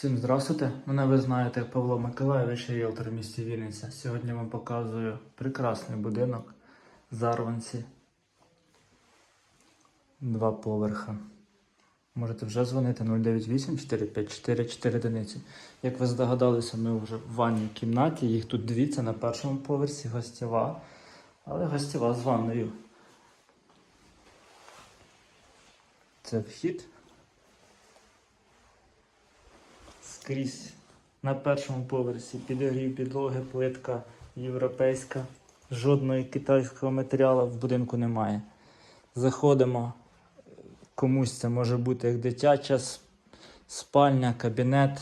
Всім здравствуйте! Мене ви знаєте Павло Миколаєвич, ріелтор в місті Вінниця. Сьогодні вам показую прекрасний будинок Зарванці. Два поверха. Можете вже дзвонити 098 454 4 одиниці. Як ви здогадалися, ми вже в ванній кімнаті. Їх тут дві, це на першому поверсі гостєва, але гостєва з ванною. Це вхід. Скрізь на першому поверсі підогрів підлоги, плитка європейська. Жодного китайського матеріалу в будинку немає. Заходимо, комусь це може бути як дитяча спальня, кабінет,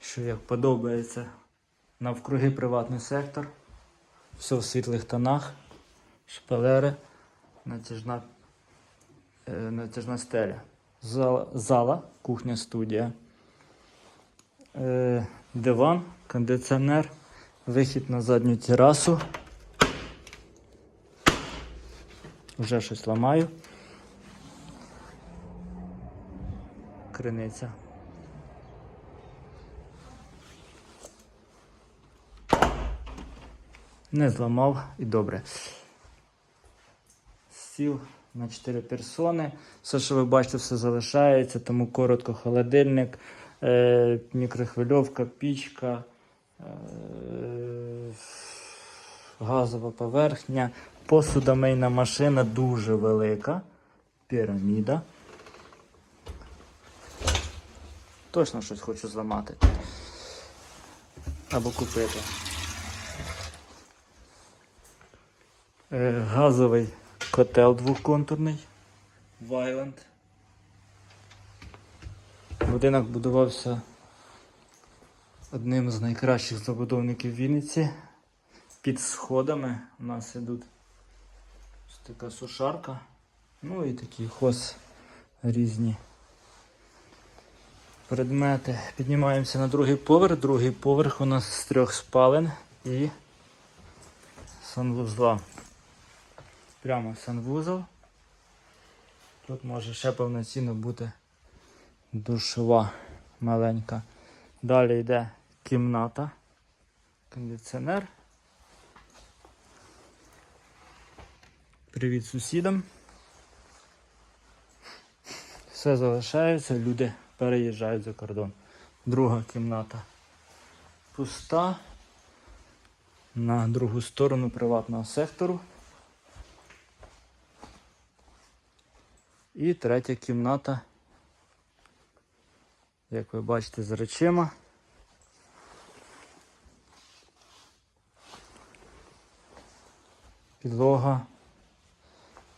що як подобається. Навкруги приватний сектор. Все в світлих тонах, шпалери, натяжна, е, натяжна стеля. Зала, зала кухня, студія диван, кондиціонер, вихід на задню терасу. Вже щось ламаю. Криниця. Не зламав і добре. Стіл на 4 персони. Все, що ви бачите, все залишається, тому коротко холодильник, е, мікрохвильовка, пічка, е, газова поверхня, посудомийна машина дуже велика. Піраміда. Точно щось хочу зламати. Або купити. Е, газовий котел двохконтурний. Вайленд. Будинок будувався одним з найкращих забудовників Вінниці. Під сходами у нас ідуть ось така сушарка. Ну і такі хос різні предмети. Піднімаємося на другий поверх. Другий поверх у нас з трьох спален і санвузла. Прямо санвузол. Тут може ще повноцінно бути душова маленька. Далі йде кімната, кондиціонер. Привіт сусідам. Все залишається, люди переїжджають за кордон. Друга кімната пуста. На другу сторону приватного сектору. І третя кімната як ви бачите, з речима. Підлога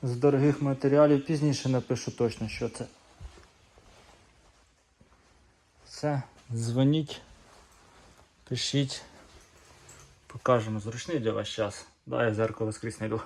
з дорогих матеріалів. Пізніше напишу точно, що це. Все, дзвоніть, пишіть. Покажемо зручний для вас час. Да, я зеркало скрізь знайду.